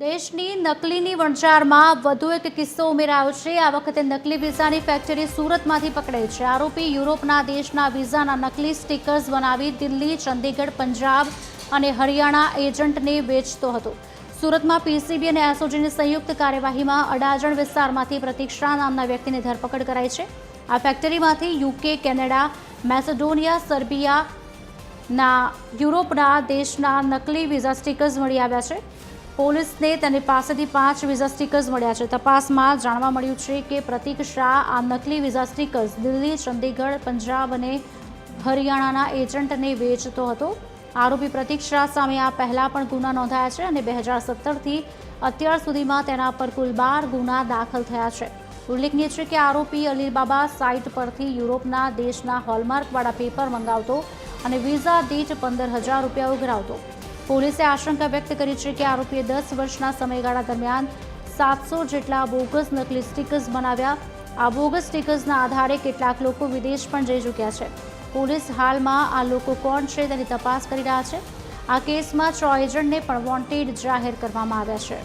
દેશની નકલીની વણઝારમાં વધુ એક કિસ્સો ઉમેરાયો છે. આ વખતે નકલી વિઝાની ફેક્ટરી સુરતમાંથી પકડાઈ છે. આરોપી યુરોપના દેશના વિઝાના નકલી સ્ટીકર્સ બનાવી દિલ્હી, ચંદીગઢ, પંજાબ અને હરિયાણા એજન્ટને વેચતો હતો. સુરતમાં પીસીબી અને એસઓજીની સંયુક્ત કાર્યવાહીમાં અડાજણ વિસ્તારમાંથી પ્રતિક્ષા નામના વ્યક્તિની ધરપકડ કરાઈ છે. આ ફેક્ટરીમાંથી યુકે, કેનેડા, મેસેડોનિયા, સર્બિયા ના યુરોપના દેશના નકલી વિઝા સ્ટીકર્સ મળી આવ્યા છે. પોલીસને તેની પાસેથી પાંચ વિઝા સ્ટીકર્સ મળ્યા છે. તપાસમાં જાણવા મળ્યું છે કે પ્રતિક શાહ આ નકલી વિઝા સ્ટીકર્સ દિલ્હી, ચંદીગઢ, પંજાબ અને હરિયાણાના એજન્ટને વેચતો હતો. આરોપી પ્રતિક શાહ સામે આ પહેલાં પણ ગુના નોંધાયા છે અને બે હજાર સત્તરથી અત્યાર સુધીમાં તેના પર કુલ બાર ગુના દાખલ થયા છે. ઉલ્લેખનીય છે કે આરોપી અલીબાબા સાઇટ પરથી યુરોપના દેશના હોલમાર્કવાળા પેપર મંગાવતો અને વિઝા દીઠ પંદર હજાર રૂપિયા ઉઘરાવતો. પોલીસે આશંકા વ્યક્ત કરી છે કે આરોપીએ દસ વર્ષના સમયગાળા દરમિયાન સાતસો જેટલા બોગસ નકલી સ્ટીકર્સ બનાવ્યા. આ બોગસ સ્ટીકર્સના આધારે કેટલાક લોકો વિદેશ પણ જઈ ચૂક્યા છે. પોલીસ હાલમાં આ લોકો કોણ છે તેની તપાસ કરી રહ્યા છે. આ કેસમાં છ એજન્ટને પણ વોન્ટેડ જાહેર કરવામાં આવ્યા છે.